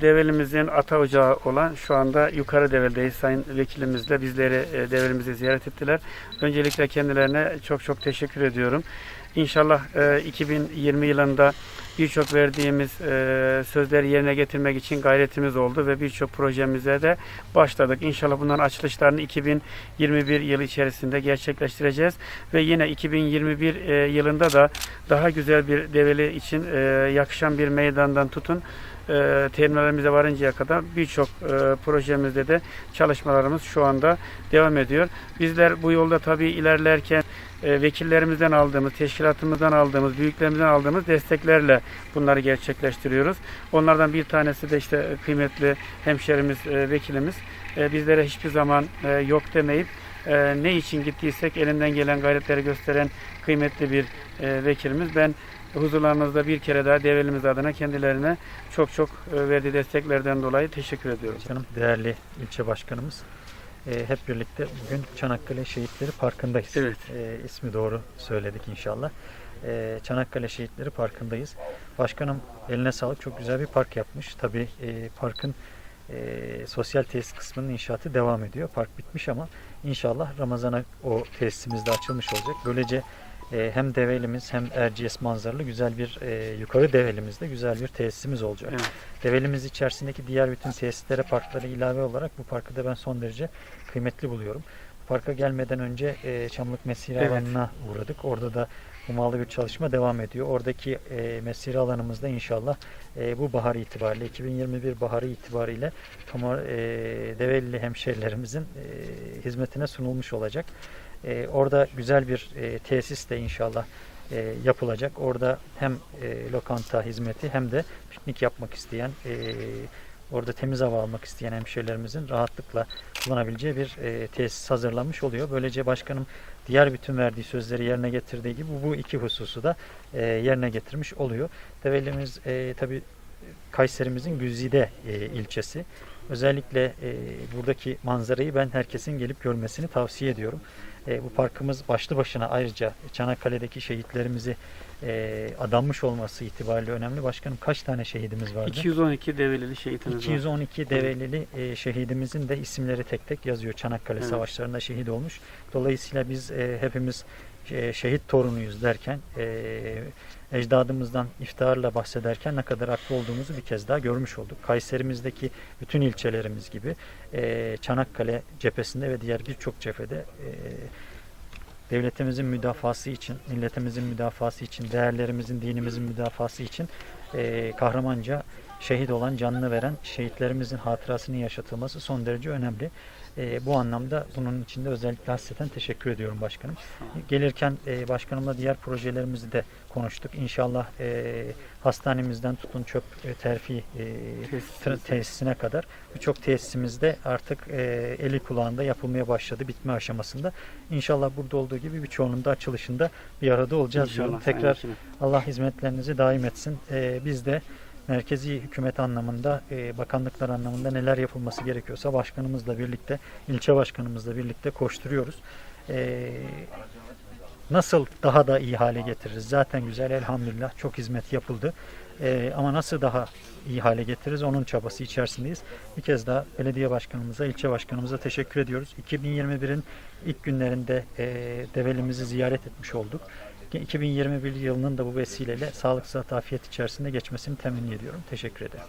Develimizin ata ocağı olan şu anda yukarı develdeyiz. Sayın vekilimizle bizleri e, develimizi ziyaret ettiler. Öncelikle kendilerine çok çok teşekkür ediyorum. İnşallah e, 2020 yılında birçok verdiğimiz e, sözleri yerine getirmek için gayretimiz oldu ve birçok projemize de başladık. İnşallah bunların açılışlarını 2021 yılı içerisinde gerçekleştireceğiz ve yine 2021 e, yılında da daha güzel bir develi için e, yakışan bir meydandan tutun e, terminalimize varıncaya kadar birçok e, projemizde de çalışmalarımız şu anda devam ediyor. Bizler bu yolda tabii ilerlerken e, vekillerimizden aldığımız, teşkilatımızdan aldığımız, büyüklerimizden aldığımız desteklerle bunları gerçekleştiriyoruz. Onlardan bir tanesi de işte kıymetli hemşerimiz, e, vekilimiz e, bizlere hiçbir zaman e, yok demeyip e, ne için gittiysek elinden gelen gayretleri gösteren kıymetli bir e, vekilimiz. Ben huzurlarınızda bir kere daha develimiz adına kendilerine çok çok e, verdiği desteklerden dolayı teşekkür ediyorum. Başkanım, değerli ilçe başkanımız. E, hep birlikte bugün Çanakkale Şehitleri Parkı'ndayız. Evet. E, ismi doğru söyledik inşallah. E, Çanakkale Şehitleri Parkı'ndayız. Başkanım eline sağlık çok güzel bir park yapmış. Tabii e, parkın e, sosyal tesis kısmının inşaatı devam ediyor. Park bitmiş ama inşallah Ramazan'a o tesisimiz de açılmış olacak. Böylece e, hem Develimiz hem Erciyes manzaralı güzel bir e, yukarı Develimizde güzel bir tesisimiz olacak. Evet. Develimiz içerisindeki diğer bütün tesislere, parklara ilave olarak bu parkı da ben son derece kıymetli buluyorum. Parka gelmeden önce e, Çamlık Mesire Evet. alanına uğradık. Orada da hummalı bir çalışma devam ediyor. Oradaki e, mesire alanımızda inşallah e, bu bahar itibariyle, 2021 baharı itibariyle Tomar, e, Develi hemşerilerimizin e, hizmetine sunulmuş olacak. E, orada güzel bir e, tesis de inşallah e, yapılacak. Orada hem e, lokanta hizmeti hem de piknik yapmak isteyen, e, orada temiz hava almak isteyen hemşehrilerimizin rahatlıkla kullanabileceği bir e, tesis hazırlanmış oluyor. Böylece başkanım diğer bütün verdiği sözleri yerine getirdiği gibi bu iki hususu da e, yerine getirmiş oluyor. Devellimiz e, tabi Kayserimizin Güzide e, ilçesi. Özellikle e, buradaki manzarayı ben herkesin gelip görmesini tavsiye ediyorum. E, bu parkımız başlı başına ayrıca Çanakkale'deki şehitlerimizi e, adanmış olması itibariyle önemli. Başkanım kaç tane şehidimiz vardı? 212 develili şehitimiz var. 212 Develili e, şehidimizin de isimleri tek tek yazıyor. Çanakkale Evet. Savaşlarında şehit olmuş. Dolayısıyla biz e, hepimiz şehit torunuyuz derken ecdadımızdan iftiharla bahsederken ne kadar haklı olduğumuzu bir kez daha görmüş olduk. Kayserimizdeki bütün ilçelerimiz gibi Çanakkale cephesinde ve diğer birçok cephede devletimizin müdafası için, milletimizin müdafası için, değerlerimizin, dinimizin müdafası için e, kahramanca şehit olan, canını veren şehitlerimizin hatırasının yaşatılması son derece önemli. E, bu anlamda bunun için de özellikle hasreten teşekkür ediyorum başkanım. Gelirken e, başkanımla diğer projelerimizi de konuştuk. İnşallah e, hastanemizden tutun çöp e, terfi e, tesisine kadar birçok tesisimizde artık e, eli kulağında yapılmaya başladı bitme aşamasında. İnşallah burada olduğu gibi birçoğunun da açılışında bir arada olacağız diyorum. İnşallah, Tekrar Sayın Vekilim. Allah hizmetlerinizi daim etsin. Ee, biz de merkezi hükümet anlamında, e, bakanlıklar anlamında neler yapılması gerekiyorsa başkanımızla birlikte, ilçe başkanımızla birlikte koşturuyoruz. Ee, nasıl daha da iyi hale getiririz? Zaten güzel elhamdülillah çok hizmet yapıldı. Ee, ama nasıl daha iyi hale getiririz? Onun çabası içerisindeyiz. Bir kez daha belediye başkanımıza, ilçe başkanımıza teşekkür ediyoruz. 2021'in ilk günlerinde e, develimizi ziyaret etmiş olduk. 2021 yılının da bu vesileyle sağlık, sıhhat, afiyet içerisinde geçmesini temenni ediyorum. Teşekkür ederim.